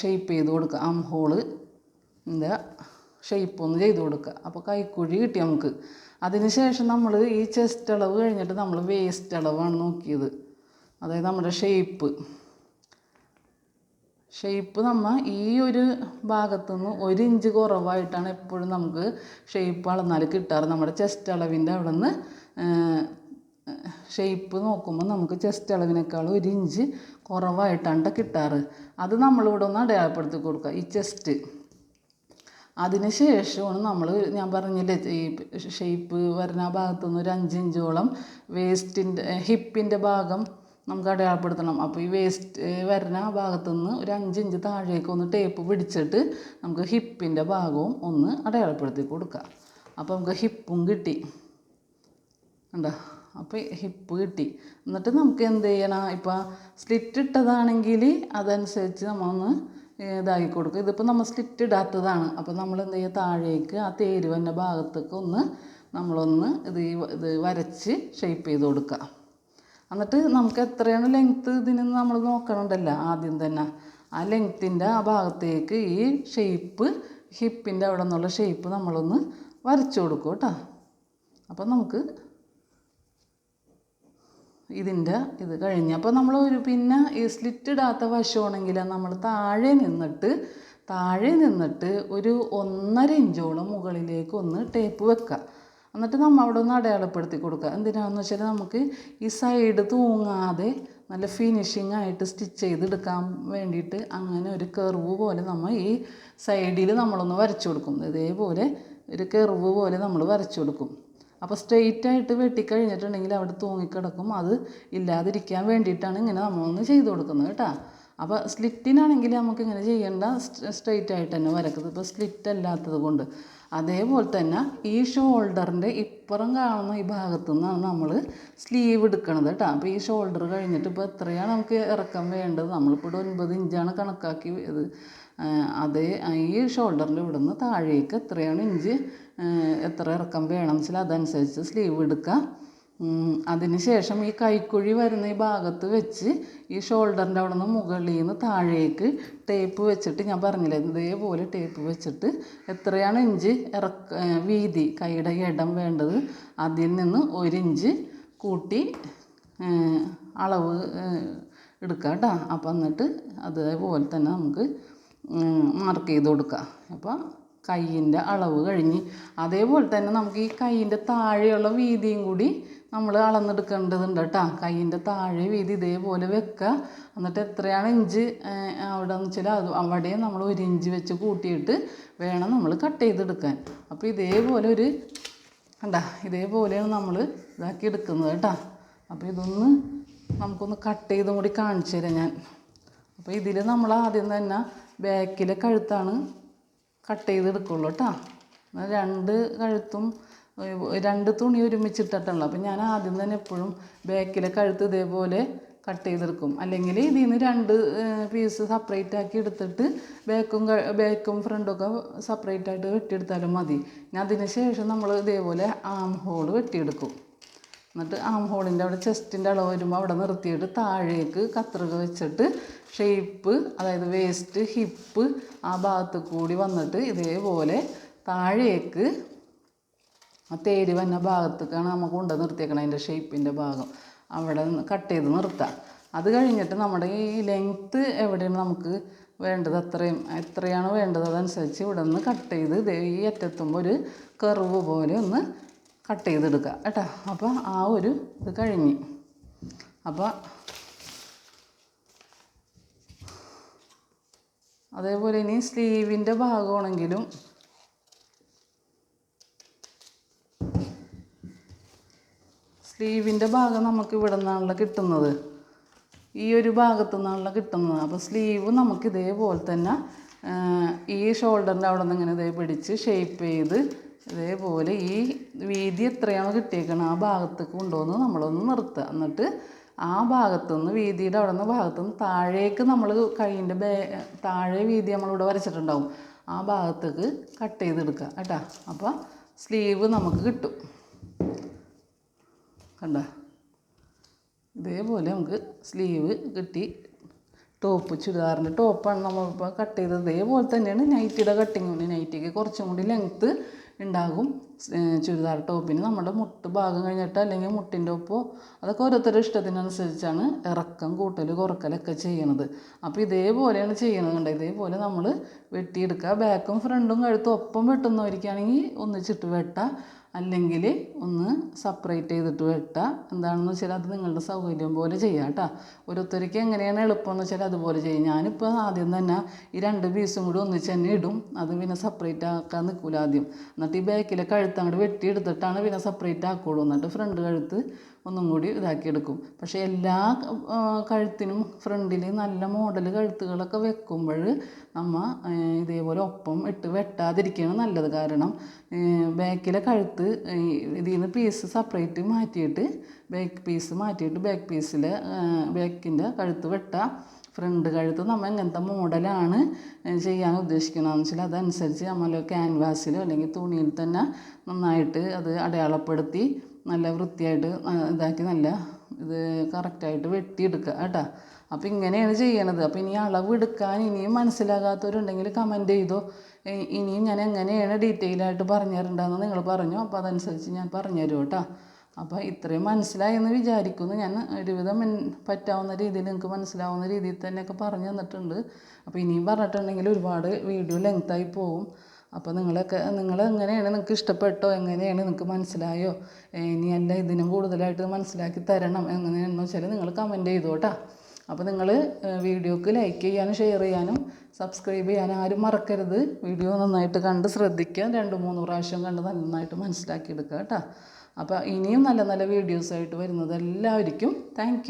Speaker 1: ഷേപ്പ് ചെയ്ത് കൊടുക്കുക. ആം ഹോൾ ഷേപ്പ് ഒന്ന് ചെയ്ത് കൊടുക്കുക. അപ്പോൾ കൈക്കുഴി കിട്ടി നമുക്ക്. അതിനുശേഷം നമ്മൾ ഈ ചെസ്റ്റ് അളവ് കഴിഞ്ഞിട്ട് നമ്മൾ വേസ്റ്റ് അളവാണ് നോക്കിയത്. അതായത് നമ്മുടെ ഷേപ്പ് ഷേപ്പ് നമ്മൾ ഈ ഒരു ഭാഗത്തു നിന്ന് ഒരു ഇഞ്ച് കുറവായിട്ടാണ് എപ്പോഴും നമുക്ക് ഷേപ്പ് അളന്നാൽ കിട്ടാറ്. നമ്മുടെ ചെസ്റ്റ് അളവിന്റെ അവിടെ നിന്ന് ഷേപ്പ് നോക്കുമ്പോൾ നമുക്ക് ചെസ്റ്റ് അളവിനേക്കാളും ഒരു ഇഞ്ച് കുറവായിട്ടാണ് കിട്ടാറ്. അത് നമ്മളിവിടെ ഒന്ന് അടയാളപ്പെടുത്തി കൊടുക്കുക ഈ ചെസ്റ്റ് അതിന് ശേഷമാണ് നമ്മൾ ഞാൻ പറഞ്ഞില്ലേ ഈ ഷേപ്പ് വരുന്ന ഭാഗത്തുനിന്ന് ഒരു അഞ്ച് ഇഞ്ചോളം വേസ്റ്റിന്റെ ഹിപ്പിന്റെ ഭാഗം നമുക്ക് അടയാളപ്പെടുത്തണം. അപ്പോൾ ഈ വേസ്റ്റ് വരുന്ന ആ ഭാഗത്തു നിന്ന് ഒരു അഞ്ച് ഇഞ്ച് താഴേക്ക് ഒന്ന് ടേപ്പ് പിടിച്ചിട്ട് നമുക്ക് ഹിപ്പിന്റെ ഭാഗവും ഒന്ന് അടയാളപ്പെടുത്തി കൊടുക്കാം. അപ്പോൾ നമുക്ക് ഹിപ്പും കിട്ടി. ഉണ്ടോ അപ്പോൾ ഹിപ്പ് കിട്ടി. എന്നിട്ട് നമുക്ക് എന്ത് ചെയ്യണം? ഇപ്പോൾ സ്ലിറ്റ് ഇട്ടതാണെങ്കിൽ അതനുസരിച്ച് നമ്മളൊന്ന് ഇതാക്കി കൊടുക്കുക ഇതിപ്പോൾ നമ്മൾ സ്ലിറ്റ് ഇടാത്തതാണ്. അപ്പോൾ നമ്മൾ എന്ത് ചെയ്യുക? താഴേക്ക് ആ തേരുവന്റെ ഭാഗത്തേക്ക് ഒന്ന് നമ്മളൊന്ന് ഇത് ഇത് വരച്ച് ഷേപ്പ് ചെയ്ത് കൊടുക്കുക എന്നിട്ട് നമുക്ക് എത്രയാണ് ലെങ്ത്ത് ഇതിന് നമ്മൾ നോക്കണുണ്ടല്ലോ ആദ്യം തന്നെ. ആ ലെങ്ത്തിന്റെ ആ ഭാഗത്തേക്ക് ഈ ഷേപ്പ് ഹിപ്പിന്റെ അവിടെ നിന്നുള്ള ഷേപ്പ് നമ്മളൊന്ന് വരച്ചു കൊടുക്കും കേട്ടോ. അപ്പം നമുക്ക് ഇതിന്റെ ഇത് കഴിഞ്ഞ്. അപ്പോൾ നമ്മൾ ഒരു പിന്നെ ഈ സ്ലിറ്റ് ഇടാത്ത വശമാണെങ്കിൽ നമ്മൾ താഴെ നിന്നിട്ട് താഴെ നിന്നിട്ട് ഒരു ഒന്നര ഇഞ്ചോളം മുകളിലേക്ക് ഒന്ന് ടേപ്പ് വെക്കുക എന്നിട്ട് നമ്മൾ അവിടെ ഒന്ന് അടയാളപ്പെടുത്തി കൊടുക്കുക. എന്തിനാണെന്ന് വെച്ചാൽ നമുക്ക് ഈ സൈഡ് തൂങ്ങാതെ നല്ല ഫിനിഷിംഗ് ആയിട്ട് സ്റ്റിച്ച് ചെയ്തെടുക്കാൻ വേണ്ടിയിട്ട് അങ്ങനെ ഒരു കെർവ് പോലെ നമ്മൾ ഈ സൈഡിൽ നമ്മളൊന്ന് വരച്ചു കൊടുക്കും. ഇതേപോലെ ഒരു കെർവ് പോലെ നമ്മൾ വരച്ചു കൊടുക്കും. അപ്പോൾ സ്ട്രെയിറ്റ് ആയിട്ട് വെട്ടിക്കഴിഞ്ഞിട്ടുണ്ടെങ്കിൽ അവിടെ തൂങ്ങിക്കിടക്കും. അത് ഇല്ലാതിരിക്കാൻ വേണ്ടിയിട്ടാണ് ഇങ്ങനെ നമ്മളൊന്ന് ചെയ്ത് കൊടുക്കുന്നത് കേട്ടോ. അപ്പോൾ സ്ലിറ്റിനാണെങ്കിൽ നമുക്ക് ഇങ്ങനെ ചെയ്യേണ്ട സ്ട്രെയിറ്റ് ആയിട്ട് തന്നെ വരക്കുന്നത്. ഇപ്പോൾ സ്ലിറ്റ് അല്ലാത്തത് കൊണ്ട്. അതേപോലെ തന്നെ ഈ ഷോൾഡറിന്റെ ഇപ്പുറം കാണുന്ന ഈ ഭാഗത്തു നിന്നാണ് നമ്മൾ സ്ലീവ് എടുക്കണത് കേട്ടോ അപ്പോൾ ഈ ഷോൾഡർ കഴിഞ്ഞിട്ട് ഇപ്പോൾ എത്രയാണ് നമുക്ക് ഇറക്കം വേണ്ടത്? നമ്മളിപ്പോൾ ഇവിടെ ഒൻപത് ഇഞ്ചാണ് കണക്കാക്കി ഇത്. അതേ ഈ ഷോൾഡറിന്റെ ഇവിടെ നിന്ന് താഴേക്ക് എത്രയാണ് ഇഞ്ച് എത്ര ഇറക്കം വേണം വെച്ചാൽ അതനുസരിച്ച് സ്ലീവ് എടുക്കുക ഉം, അതിന് ശേഷം ഈ കൈക്കുഴി വരുന്ന ഈ ഭാഗത്ത് വെച്ച് ഈ ഷോൾഡറിന്റെ അവിടെ നിന്ന് മുകളിൽ നിന്ന് താഴേക്ക് ടേപ്പ് വെച്ചിട്ട് ഞാൻ പറഞ്ഞില്ലേ ഇതേപോലെ ടേപ്പ് വെച്ചിട്ട് എത്രയാണ് ഇഞ്ച് ഇറക്ക വീതി കൈയുടെ ഇടം വേണ്ടത് അതിൽ നിന്ന് ഒരു ഇഞ്ച് കൂട്ടി അളവ് എടുക്കുക കേട്ടോ. അപ്പം എന്നിട്ട് അതേപോലെ തന്നെ നമുക്ക് മാർക്ക് ചെയ്ത് കൊടുക്കുക അപ്പോൾ കയ്യിന്റെ അളവ് കഴിഞ്ഞ് അതേപോലെ തന്നെ നമുക്ക് ഈ കയ്യിന്റെ താഴെയുള്ള വീതിയും കൂടി നമ്മൾ അളന്നെടുക്കേണ്ടതുണ്ട് കേട്ടോ. കൈയിന്റെ താഴെ വീതി ഇതേപോലെ വെക്കുക. എന്നിട്ട് എത്രയാണ് ഇഞ്ച് അവിടെ എന്ന് വെച്ചാൽ അത് അവിടെ നമ്മൾ ഒരു ഇഞ്ച് വെച്ച് കൂട്ടിയിട്ട് വേണം നമ്മൾ കട്ട് ചെയ്തെടുക്കാൻ. അപ്പോൾ ഇതേപോലെ ഒരു കണ്ടാ ഇതേപോലെയാണ് നമ്മൾ ഇതാക്കി എടുക്കുന്നത് കേട്ടോ. അപ്പോൾ ഇതൊന്ന് നമുക്കൊന്ന് കട്ട് ചെയ്തും കൂടി കാണിച്ചു തരാം ഞാൻ. അപ്പോൾ ഇതിൽ നമ്മൾ ആദ്യം തന്നെ ബാക്കിലെ കഴുത്താണ് കട്ട് ചെയ്തെടുക്കുള്ളൂ കേട്ടോ. രണ്ട് കഴുത്തും രണ്ട് തുണി ഒരുമിച്ചിട്ടിട്ടുള്ളൂ അപ്പം ഞാൻ ആദ്യം തന്നെ എപ്പോഴും ബാക്കിലെ കഴുത്ത് ഇതേപോലെ കട്ട് ചെയ്തെടുക്കും. അല്ലെങ്കിൽ ഇതിൽ നിന്ന് രണ്ട് പീസ് സെപ്പറേറ്റ് ആക്കി എടുത്തിട്ട് ബാക്കും ബാക്കും ഫ്രണ്ടും ഒക്കെ സെപ്പറേറ്റ് ആയിട്ട് വെട്ടിയെടുത്താലും മതി. ഞാൻ അതിന് ശേഷം നമ്മൾ ഇതേപോലെ ആം ഹോൾ വെട്ടിയെടുക്കും. എന്നിട്ട് ആം ഹോളിന്റെ അവിടെ ചെസ്റ്റിന്റെ അളവ് വരുമ്പോൾ അവിടെ നിർത്തിയിട്ട് താഴേക്ക് കത്രിക വെച്ചിട്ട് ഷേപ്പ് അതായത് വേസ്റ്റ് ഹിപ്പ് ആ ഭാഗത്ത് കൂടി വന്നിട്ട് ഇതേപോലെ താഴേക്ക് ആ തേര് വന്ന ഭാഗത്തേക്കാണ് നമ്മൾ കൊണ്ട് നിർത്തിയേക്കണം അതിന്റെ ഷേപ്പിന്റെ ഭാഗം. അവിടെ കട്ട് ചെയ്ത് നിർത്താം. അത് കഴിഞ്ഞിട്ട് നമ്മുടെ ഈ ലെങ്ത്ത് എവിടെയാണ് നമുക്ക് വേണ്ടത് അത്രയും? എത്രയാണ് വേണ്ടത് അതനുസരിച്ച് ഇവിടെ നിന്ന് കട്ട് ചെയ്ത് ഈ അറ്റത്തുമ്പോൾ ഒരു കർവ് പോലെ ഒന്ന് കട്ട് ചെയ്തെടുക്കുക കേട്ടോ. അപ്പോൾ ആ ഒരു ഇത് കഴിഞ്ഞ്. അപ്പോൾ അതേപോലെ ഇനി സ്ലീവിന്റെ ഭാഗമാണെങ്കിലും സ്ലീവിന്റെ ഭാഗം നമുക്ക് ഇവിടെ നിന്നാണല്ലോ കിട്ടുന്നത്. ഈ ഒരു ഭാഗത്തു നിന്നാണല്ലോ കിട്ടുന്നത്. അപ്പോൾ സ്ലീവ് നമുക്ക് ഇതേപോലെ തന്നെ ഈ ഷോൾഡറിന്റെ അവിടെ നിന്ന് ഇങ്ങനെ ഇതേ പിടിച്ച് ഷേപ്പ് ചെയ്ത് ഇതേപോലെ ഈ വീതി എത്രയാണോ കിട്ടിയേക്കണം ആ ഭാഗത്തേക്ക് കൊണ്ടുവന്ന് നമ്മളൊന്ന് നിർത്തുക. എന്നിട്ട് ആ ഭാഗത്തു നിന്ന് വീതിയുടെ അവിടെ നിന്ന് ഭാഗത്തു നിന്ന് താഴേക്ക് നമ്മൾ കൈയിന്റെ ബേ താഴെ വീതി നമ്മളിവിടെ വരച്ചിട്ടുണ്ടാവും. ആ ഭാഗത്തേക്ക് കട്ട് ചെയ്തെടുക്കുക കേട്ടോ. അപ്പോൾ സ്ലീവ് നമുക്ക് കിട്ടും. കണ്ട? ഇതേപോലെ നമുക്ക് സ്ലീവ് കിട്ടി ടോപ്പ് ചുരിദാറിന്റെ ടോപ്പാണ് നമ്മളിപ്പോൾ കട്ട് ചെയ്തത്. ഇതേപോലെ തന്നെയാണ് നൈറ്റിയുടെ കട്ടിങ്ങും നൈറ്റിക്ക് കുറച്ചും കൂടി ലെങ്ത്ത് ഉണ്ടാകും. ചുരിദാർ ടോപ്പിന് നമ്മുടെ മുട്ട് ഭാഗം കഴിഞ്ഞിട്ട് അല്ലെങ്കിൽ മുട്ടിന്റെ ഒപ്പോ അതൊക്കെ ഓരോരുത്തരുടെ ഇഷ്ടത്തിനനുസരിച്ചാണ് ഇറക്കം കൂട്ടൽ കുറക്കലൊക്കെ ചെയ്യണത്. അപ്പോൾ ഇതേപോലെയാണ് ചെയ്യണത് ഇതേപോലെ നമ്മൾ വെട്ടിയെടുക്കുക. ബാക്കും ഫ്രണ്ടും കഴുത്തും ഒപ്പം വെട്ടുന്നവർക്കാണെങ്കിൽ ഒന്നിച്ചിട്ട് വെട്ടാം അല്ലെങ്കിൽ ഒന്ന് സെപ്പറേറ്റ് ചെയ്തിട്ട് വെട്ടുക. എന്താണെന്ന് വെച്ചാൽ അത് നിങ്ങളുടെ സൗകര്യം പോലെ ചെയ്യാം കേട്ടോ. ഓരോരുത്തർക്ക് എങ്ങനെയാണ് എളുപ്പമെന്ന് വെച്ചാൽ അതുപോലെ ചെയ്യും. ഞാനിപ്പോൾ ആദ്യം തന്നെ ഈ രണ്ട് പീസും കൂടി ഒന്നിച്ച് തന്നെ ഇടും. അത് പിന്നെ സെപ്പറേറ്റ് ആക്കാൻ നിൽക്കില്ല ആദ്യം. എന്നിട്ട് ഈ ബാക്കിലെ കഴുത്ത് അങ്ങോട്ട് വെട്ടിയെടുത്തിട്ടാണ് പിന്നെ സെപ്പറേറ്റ് ആക്കുള്ളൂ. എന്നിട്ട് ഫ്രണ്ട് കഴുത്ത് ഒന്നും കൂടി ഇതാക്കിയെടുക്കും. പക്ഷേ എല്ലാ കഴുത്തിനും ഫ്രണ്ടിൽ നല്ല മോഡൽ കഴുത്തുകളൊക്കെ വെക്കുമ്പോൾ നമ്മൾ ഇതേപോലെ ഒപ്പം ഇട്ട് വെട്ടാതിരിക്കുകയാണ് നല്ലത്. കാരണം ബാക്കിലെ കഴുത്ത് ഇതിൽ നിന്ന് പീസ് സെപ്പറേറ്റ് മാറ്റിയിട്ട് ബാക്ക് പീസ് മാറ്റിയിട്ട് ബാക്ക് പീസിലെ ബാക്കിന്റെ കഴുത്ത് വെട്ടാം ഫ്രണ്ട് കഴുത്ത് നമ്മൾ എങ്ങനത്തെ മോഡലാണ് ചെയ്യാൻ ഉദ്ദേശിക്കണമെന്ന് വെച്ചാൽ അതനുസരിച്ച് നമ്മൾ ക്യാൻവാസിലോ അല്ലെങ്കിൽ തുണിയിൽ തന്നെ നന്നായിട്ട് അത് അടയാളപ്പെടുത്തി നല്ല വൃത്തിയായിട്ട് ഇതാക്കി നല്ല ഇത് കറക്റ്റായിട്ട് വെട്ടിയെടുക്കുക കേട്ടോ. അപ്പോൾ ഇങ്ങനെയാണ് ചെയ്യണത്. അപ്പോൾ ഇനി അളവ് എടുക്കാൻ ഇനിയും മനസ്സിലാകാത്തവരുണ്ടെങ്കിൽ കമന്റ് ചെയ്തോ. ഇനിയും ഞാൻ എങ്ങനെയാണ് ഡീറ്റെയിൽ ആയിട്ട് പറഞ്ഞു തരേണ്ടതെന്ന് നിങ്ങൾ പറഞ്ഞു. അപ്പോൾ അതനുസരിച്ച് ഞാൻ പറഞ്ഞു തരും കേട്ടോ. അപ്പോൾ ഇത്രയും മനസ്സിലായെന്ന് വിചാരിക്കുന്നു. ഞാൻ ഒരുവിധം പറ്റാവുന്ന രീതിയിൽ നിങ്ങൾക്ക് മനസ്സിലാവുന്ന രീതിയിൽ തന്നെയൊക്കെ പറഞ്ഞു തന്നിട്ടുണ്ട്. അപ്പോൾ ഇനിയും പറഞ്ഞിട്ടുണ്ടെങ്കിൽ ഒരുപാട് വീഡിയോ ലെങ്ത്തായി പോകും. അപ്പോൾ നിങ്ങളൊക്കെ നിങ്ങൾ എങ്ങനെയാണ്? നിങ്ങൾക്ക് ഇഷ്ടപ്പെട്ടോ? എങ്ങനെയാണ്? നിങ്ങൾക്ക് മനസ്സിലായോ? ഇനി എന്റെ ഇതിനും കൂടുതലായിട്ട് മനസ്സിലാക്കി തരണം. എങ്ങനെയാണെന്ന് വെച്ചാൽ നിങ്ങൾ കമന്റ് ചെയ്തോട്ടാ. അപ്പോൾ നിങ്ങൾ വീഡിയോക്ക് ലൈക്ക് ചെയ്യാനും ഷെയർ ചെയ്യാനും സബ്സ്ക്രൈബ് ചെയ്യാനും ആരും മറക്കരുത്. വീഡിയോ നന്നായിട്ട് കണ്ട് ശ്രദ്ധിക്കുക. രണ്ട് മൂന്ന് പ്രാവശ്യം കണ്ട് നന്നായിട്ട് മനസ്സിലാക്കി എടുക്കുക കേട്ടോ. അപ്പോൾ ഇനിയും നല്ല നല്ല വീഡിയോസായിട്ട് വരുന്നത് എല്ലാവർക്കും. താങ്ക്